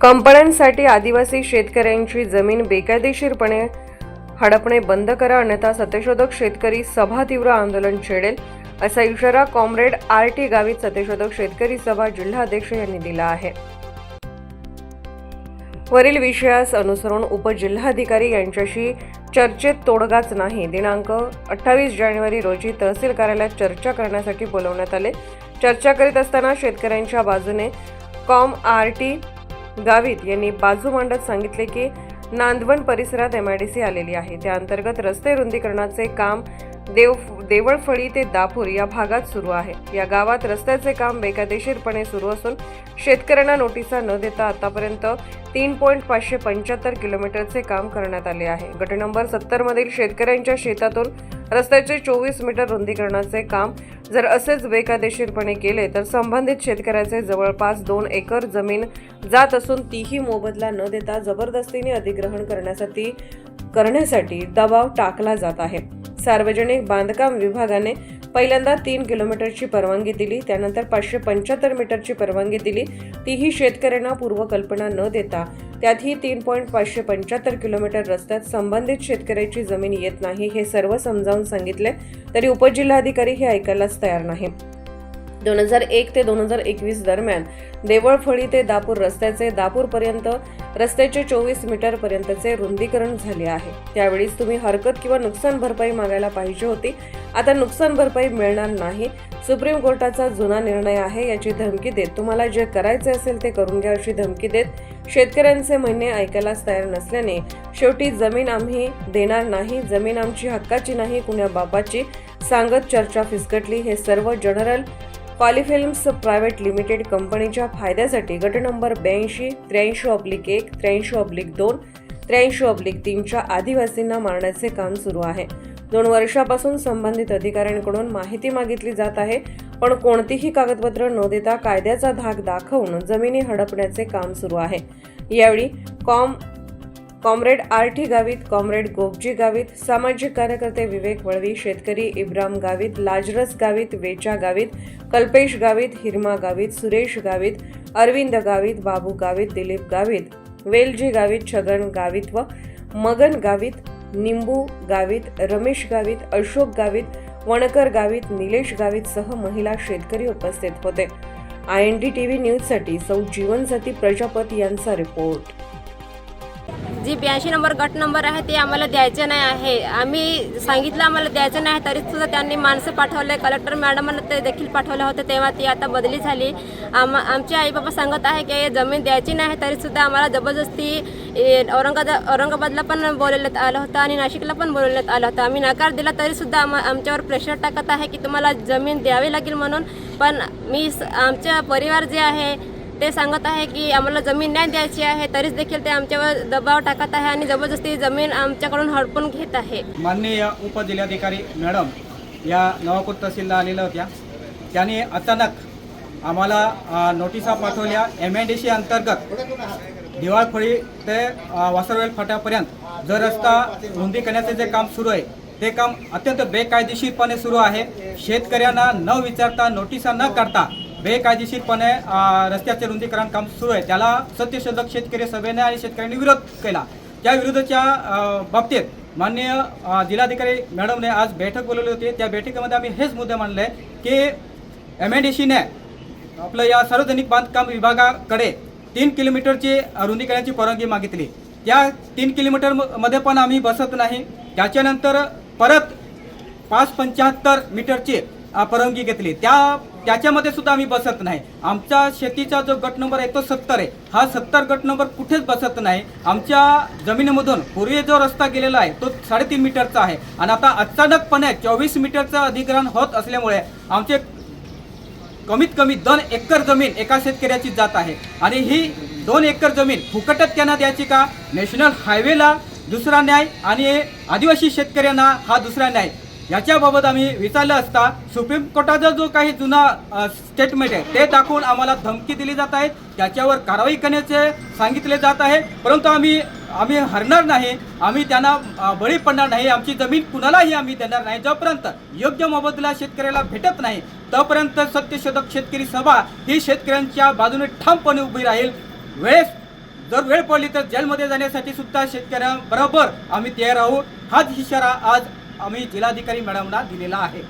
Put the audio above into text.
कंपन्यांसाठी आदिवासी शेतकऱ्यांची जमीन बेकायदेशीरपणे हडपणे बंद करा अन्यथा सत्यशोधक शेतकरी सभा तीव्र आंदोलन छेडेल असा इशारा कॉम्रेड आर टी गावित सत्यशोधक शेतकरी सभा जिल्हाध्यक्ष यांनी दिला आहे. वरील विषयास अनुसरून उपजिल्हाधिकारी यांच्याशी चर्चेत तोडगाच नाही. दिनांक अठ्ठावीस जानेवारी रोजी तहसील कार्यालयात चर्चा करण्यासाठी बोलवण्यात आले. चर्चा करीत असताना शेतकऱ्यांच्या बाजूने कॉम आर टी गावित यांनी बाजू मांडत सांगितले की नांदवण परिसरात एमआयडीसी आलेली आहे. त्या अंतर्गत रस्ते रुंदीकरणाचे काम देव देवळफळी ते दापूर या भागात सुरू आहे. या गावात रस्त्याचे काम बेकायदेशीरपणे सुरू असून शेतकऱ्यांना नोटिसा न देता आतापर्यंत तीन पॉईंट पाचशे पंच्याहत्तर किलोमीटरचे काम करण्यात आले आहे. गट नंबर सत्तर मधील शेतकऱ्यांच्या शेतातून रस्त्याचे चोवीस मीटर रुंदीकरणाचे काम जर असेच बेकायदेशीरपणे केले तर संबंधित शेतकऱ्याचे जवळपास दोन एकर जमीन जात असून तीही मोबदला न देता जबरदस्तीने अधिग्रहण करण्यासाठी करण्यासाठी दबाव टाकला जात आहे. सार्वजनिक बांधकाम विभागाने पहिल्यांदा तीन किलोमीटरची परवानगी दिली त्यानंतर पाचशे पंच्याहत्तर मीटरची परवानगी दिली. तीही शेतकऱ्यांना पूर्वकल्पना न देता. त्यातही तीन पॉईंट पाचशे पंच्याहत्तर किलोमीटर रस्त्यात संबंधित शेतकऱ्याची जमीन येत नाही हे सर्व समजावून सांगितले तरी उपजिल्हाधिकारी हे ऐकायलाच तयार नाही. दोन हजार एक ते दोन हजार एकवीस दरम्यान देवळफळी ते दापूर रस्त्याचे दापूरपर्यंत रस्त्याचे चोवीस मीटरपर्यंतचे रुंदीकरण झाले आहे. त्यावेळीच तुम्ही हरकत किंवा नुकसान भरपाई मागायला पाहिजे होती. आता नुकसान भरपाई मिळणार नाही. सुप्रीम कोर्टाचा जुना निर्णय आहे याची धमकी देत. तुम्हाला जे करायचे असेल ते करून घ्या अशी धमकी देत. शेतकऱ्यांचे म्हणणे ऐकायलाच तयार नसल्याने शेवटी जमीन आम्ही देणार नाही. जमीन आमची हक्काची नाही कुण्या बापाची सांगत चर्चा फिसकटली. हे सर्व जनरल पॉलिफिल्म्स प्रायव्हेट लिमिटेड कंपनीच्या फायद्यासाठी गट नंबर ब्याऐंशी त्र्याऐंशी ऑब्लिक एक त्र्याऐंशी ऑब्लिक दोन त्र्याऐंशी ऑब्लिक तीनच्या आदिवासींना मारण्याचे काम सुरू आहे. दोन वर्षापासून संबंधित अधिकाऱ्यांकडून माहिती मागितली जात आहे पण कोणतीही कागदपत्र न देता कायद्याचा धाक दाखवून जमिनी हडपण्याचे काम सुरू आहे. यावेळी com comrade R T Gavit comrade Gopji Gavit सामाजिक कार्यकर्ते विवेक वळवी शेतकरी इब्राम गावित लाजरस गावित वेचा गावित कल्पेश गावित हिरमा गावित सुरेश गावित अरविंद गावित बाबू गावित दिलीप गावित वेलजी गावित छगन गावित व मगन गावित निंबू गावित रमेश गावित अशोक गावित वणकर गावित निलेश गावित सह महिला शेतकरी उपस्थित होते. I N D T V न्यूजसाठी सौ जीवनसाथी प्रजापती यांचा रिपोर्ट. जी ब्याऐंशी नंबर गट नंबर आहे ते आम्हाला द्यायचे नाही आहे. आम्ही सांगितलं आम्हाला द्यायचं नाही तरी सुद्धा त्यांनी माणसं पाठवले. कलेक्टर मॅडमांना ते देखील पाठवलं होतं तेव्हा ती आता बदली झाली. आम आमचे आई बाबा सांगत आहे की जमीन द्यायची नाही तरी सुद्धा आम्हाला जबरदस्ती ए, औरंगाबाद औरंगाबादला पण बोलवण्यात आलं होतं आणि नाशिकला पण बोलवण्यात आलं होतं. आम्ही नकार दिला तरी सुद्धा आम आमच्यावर प्रेशर टाकत आहे की तुम्हाला जमीन द्यावी लागेल म्हणून. पण मी स- परिवार जे आहे ते सांगत आहे की आम्हाला जमीन नाही द्यायची आहे तरीच देखील ते आमच्यावर दबाव टाकत आहे आणि जबरदस्ती जमीन आमच्याकडून हडपून घेत आहे. माननीय उपजिल्हाधिकारी मॅडम या नवापूर तहसीलला आलेल्या होत्या. त्यांनी अचानक आम्हाला नोटिसा पाठवल्या. एम एन डी सी अंतर्गत दिवाळखोळी ते वासरवेल फाट्यापर्यंत जो रस्ता रुंदी करण्याचे जे काम सुरू आहे ते काम अत्यंत बेकायदेशीरपणे सुरू आहे. शेतकऱ्यांना न विचारता नोटिसा न करता बेकायदेशीरपणे रस्त्याचे रुंदीकरण काम सुरू आहे. त्याला सत्यशोधक शेतकरी सभेने आणि शेतकऱ्यांनी विरोध केला. त्या विरोधाच्या बाबतीत माननीय जिल्हाधिकारी मॅडमने आज बैठक बोलवली होती. त्या बैठकीमध्ये आम्ही हेच मुद्दे मांडले की एम एन डी सीने आपलं या सार्वजनिक बांधकाम विभागाकडे तीन किलोमीटरची रुंदीकरणाची परवानगी मागितली. त्या तीन किलोमीटर म- मध्ये पण आम्ही बसत नाही. त्याच्यानंतर परत पाच पंच्याहत्तर मीटरची परवानगी घेतली. त्या त्याच्यामध्ये सुद्धा आम्ही बसत नाही. आमच्या शेतीचा जो गट नंबर आहे तो सत्तर आहे. हा सत्तर गट नंबर कुठेच बसत नाही. आमच्या जमिनीमधून पूर्वी जो रस्ता गेलेला आहे तो साडेतीन मीटरचा आहे. आणि आता अचानकपणे चोवीस मीटरचं अधिग्रहण होत असल्यामुळे आमचे कमीत कमी दोन एकर जमीन एका शेतकऱ्याची जात आहे. आणि ही दोन एकर जमीन फुकटच त्यांना द्यायची का? नॅशनल हायवेला दुसरा न्याय आणि आदिवासी शेतकऱ्यांना हा दुसरा न्याय. याच्याबाबत आम्ही विचारलं असता सुप्रीम कोर्टाचा जो काही जुना स्टेटमेंट आहे ते दाखवून आम्हाला धमकी दिली जात आहे. त्याच्यावर कारवाई करण्याचे सांगितले जात आहे. परंतु आम्ही आम्ही हरणार नाही. आम्ही त्यांना बळी पडणार नाही. आमची जमीन कुणालाही आम्ही देणार नाही. जोपर्यंत योग्य मोबदला शेतकऱ्याला भेटत नाही तोपर्यंत सत्यशोधक शेतकरी सभा ही शेतकऱ्यांच्या बाजूने ठामपणे उभी राहील. वेळेस जर वेळ पडली तर जेलमध्ये जाण्यासाठी सुद्धा शेतकऱ्यांबरोबर आम्ही तयार आहोत हाच इशारा आज आम्ही जिल्हाधिकारी मॅडमना दिलेला आहे.